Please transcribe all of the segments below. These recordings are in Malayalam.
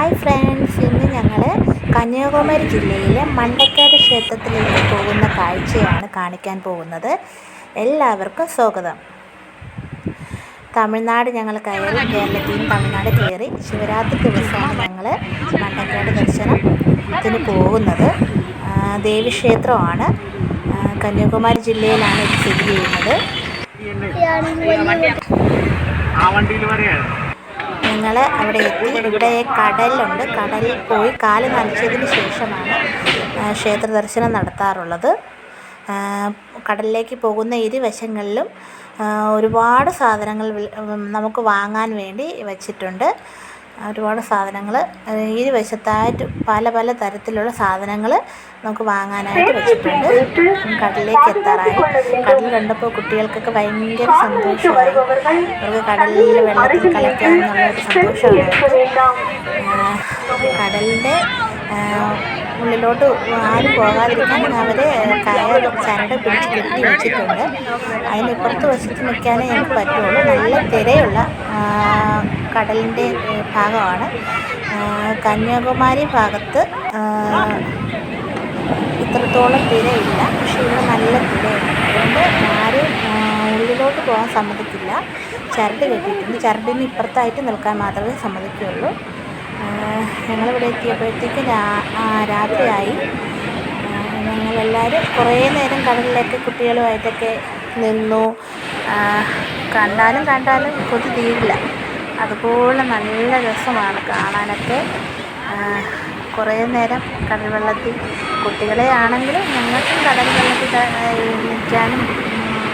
ഹായ് ഫ്രണ്ട്സ് ഇന്ന് ഞങ്ങൾ കന്യാകുമാരി ജില്ലയിലെ മണ്ടക്കാട് ക്ഷേത്രത്തിലേക്ക് പോകുന്ന കാഴ്ചയാണ് കാണിക്കാൻ പോകുന്നത്. എല്ലാവർക്കും സ്വാഗതം. തമിഴ്നാട് ഞങ്ങൾ കയറി കേരളത്തിൽ തമിഴ്നാട് കയറി ശിവരാത്രി ദിവസമാണ് ഞങ്ങൾ മണ്ടക്കാട് ദർശനത്തിന് പോകുന്നത്. ദേവീക്ഷേത്രമാണ്. കന്യാകുമാരി ജില്ലയിലാണ് ഇത് സ്ഥിതി ചെയ്യുന്നത്. ആ വണ്ടിയിൽ ഞങ്ങൾ അവിടെ എത്തി. ഇവിടെ കടലുണ്ട്. കടലിൽ പോയി കാൽ നനച്ചതിന് ശേഷമാണ് ക്ഷേത്ര ദർശനം നടത്താറുള്ളത്. കടലിലേക്ക് പോകുന്ന ഇരുവശങ്ങളിലും ഒരുപാട് സാധനങ്ങൾ നമുക്ക് വാങ്ങാൻ വേണ്ടി വച്ചിട്ടുണ്ട്. ഒരുപാട് സാധനങ്ങൾ ഇരുവശത്തായിട്ട് പല പല തരത്തിലുള്ള സാധനങ്ങൾ നമുക്ക് വാങ്ങാനായിട്ട് വെച്ചിട്ടുണ്ട്. കടലിലേക്ക് എത്താറായി. കടൽ കണ്ടപ്പോൾ കുട്ടികൾക്കൊക്കെ ഭയങ്കര സന്തോഷമായി അവർക്ക് കടലിൽ വെള്ളത്തിൽ കളിക്കാൻ എന്നുള്ള സന്തോഷമാണ്. കടലിന്റെ ഉള്ളിലോട്ട് ആരും പോകാതിരിക്കാൻ അവർ കയർ ചരട് പിടിച്ച് കെട്ടി വെച്ചിട്ടുണ്ട്. അതിനിപ്പുറത്ത് വശത്ത് നിൽക്കാനേ ഞങ്ങൾക്ക് പറ്റുള്ളൂ. നല്ല തിരയുള്ള കടലിന്റെ ഭാഗമാണ്. കന്യാകുമാരി ഭാഗത്ത് ഇത്രത്തോളം തിരയില്ല. പക്ഷേ ഇവിടെ നല്ല തിരയുണ്ട്. അതുകൊണ്ട് ആരും ഉള്ളിലോട്ട് പോകാൻ സമ്മതിക്കില്ല. ചരട് കെട്ടിയിട്ടുണ്ട്. ചരടിന് ഇപ്പുറത്തായിട്ട് നിൽക്കാൻ മാത്രമേ സമ്മതിക്കുകയുള്ളൂ. ഞങ്ങളിവിടെ എത്തിയപ്പോഴത്തേക്ക് രാത്രിയായി. ഞങ്ങളെല്ലാവരും കുറേ നേരം കടലിലൊക്കെ കുട്ടികളുമായിട്ടൊക്കെ നിന്നു. കണ്ടാലും കണ്ടാലും കൊതി തീരില്ല. അതുപോലെ നല്ല രസമാണ് കാണാനൊക്കെ. കുറേ നേരം കടൽ വെള്ളത്തിൽ കുട്ടികളെ ആണെങ്കിലും ഞങ്ങൾക്കും കടൽ വെള്ളത്തിൽ നിൽക്കാനും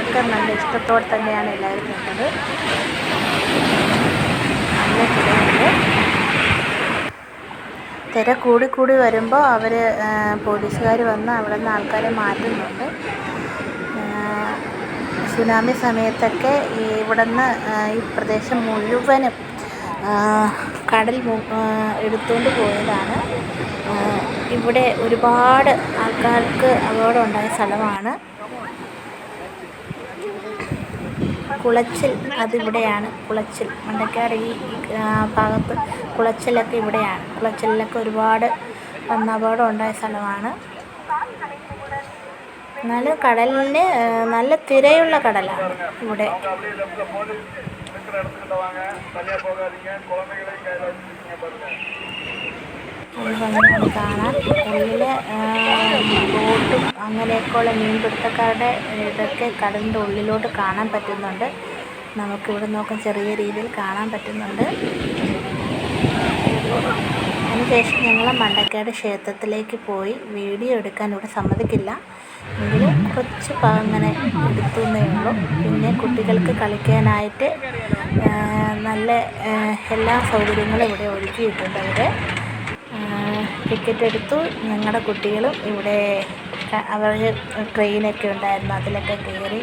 ഒക്കെ നല്ല ഇഷ്ടത്തോടെ തന്നെയാണ് എല്ലാവരും നല്ല തിരയുണ്ട് തിര കൂടി വരുമ്പോൾ അവർ പോലീസുകാർ വന്ന് അവിടെ നിന്ന് ആൾക്കാരെ മാറ്റുന്നുണ്ട്. സുനാമി സമയത്തൊക്കെ ഇവിടെ ഈ പ്രദേശം മുഴുവനും കടൽ എടുത്തുകൊണ്ട് പോയതാണ്. ഇവിടെ ഒരുപാട് ആൾക്കാർക്ക് അപകടം ഉണ്ടായ സ്ഥലമാണ്. കുളച്ചിൽ അതിവിടെയാണ്. കുളച്ചിൽ. മണ്ടക്കാട് ഈ ഭാഗത്ത് കുളച്ചിലൊക്കെ ഇവിടെയാണ്. കുളച്ചിലൊക്കെ ഒരുപാട് അപകടം ഉണ്ടായ സ്ഥലമാണ്. നല്ല കടലിന് നല്ല തിരയുള്ള കടലാണ് ഇവിടെ. കാണാൻ. ഉള്ളിൽ അങ്ങനെയൊക്കെയുള്ള മീൻപിടുത്തക്കാരുടെ ഇതൊക്കെ കടലിന്റെ ഉള്ളിലോട്ട് കാണാൻ പറ്റുന്നുണ്ട്. നമുക്കിവിടെ നോക്കാൻ ചെറിയ രീതിയിൽ കാണാൻ പറ്റുന്നുണ്ട്. അതിനുശേഷം ഞങ്ങൾ മണ്ടക്കാട് ക്ഷേത്രത്തിലേക്ക് പോയി വീഡിയോ എടുക്കാൻ ഇവിടെ സമ്മതിക്കില്ല. എങ്കിലും കുറച്ച് അങ്ങനെ എടുത്തു എന്നേ ഉള്ളൂ. പിന്നെ കുട്ടികൾക്ക് കളിക്കാനായിട്ട് നല്ല എല്ലാ സൗകര്യങ്ങളും ഇവിടെ ഒരുക്കിയിട്ടുണ്ട് അവർ ടിക്കറ്റ് എടുത്തു. ഞങ്ങളുടെ കുട്ടികളും ഇവിടെ അവർ ട്രെയിനൊക്കെ ഉണ്ടായിരുന്നു. അതിലൊക്കെ കയറി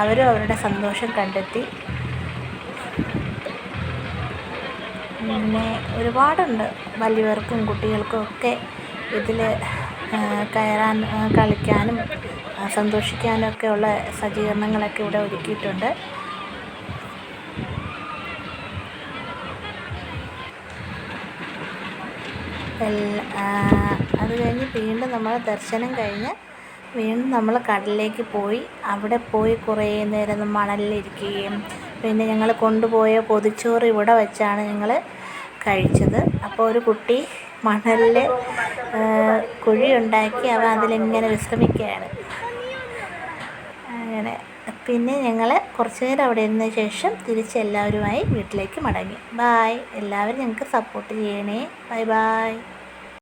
അവരും അവരുടെ സന്തോഷം കണ്ടെത്തി. പിന്നെ ഒരുപാടുണ്ട്. വലിയവർക്കും കുട്ടികൾക്കും ഒക്കെ ഇതിൽ കയറാൻ കളിക്കാനും സന്തോഷിക്കാനും ഒക്കെ ഉള്ള സജ്ജീകരണങ്ങളൊക്കെ ഇവിടെ ഒരുക്കിയിട്ടുണ്ട്. അത് കഴിഞ്ഞ് വീണ്ടും നമ്മൾ ദർശനം കഴിഞ്ഞ് വീണ്ടും നമ്മൾ കടലിലേക്ക് പോയി. അവിടെ പോയി കുറേ നേരം മണലിലിരിക്കുകയും പിന്നെ ഞങ്ങൾ കൊണ്ടുപോയ പൊതിച്ചോറ് ഇവിടെ വെച്ചാണ് ഞങ്ങൾ കഴിച്ചത്. അപ്പോൾ ഒരു കുട്ടി മണലിൽ കുഴിയുണ്ടാക്കി അവ അതിലിങ്ങനെ വിശ്രമിക്കുകയാണ്. അങ്ങനെ. പിന്നെ ഞങ്ങൾ കുറച്ച് നേരം അവിടെ ഇരുന്ന ശേഷം തിരിച്ച് എല്ലാവരുമായി വീട്ടിലേക്ക് മടങ്ങി. ബായ് എല്ലാവരും ഞങ്ങൾക്ക് സപ്പോർട്ട് ചെയ്യണേ. Bye bye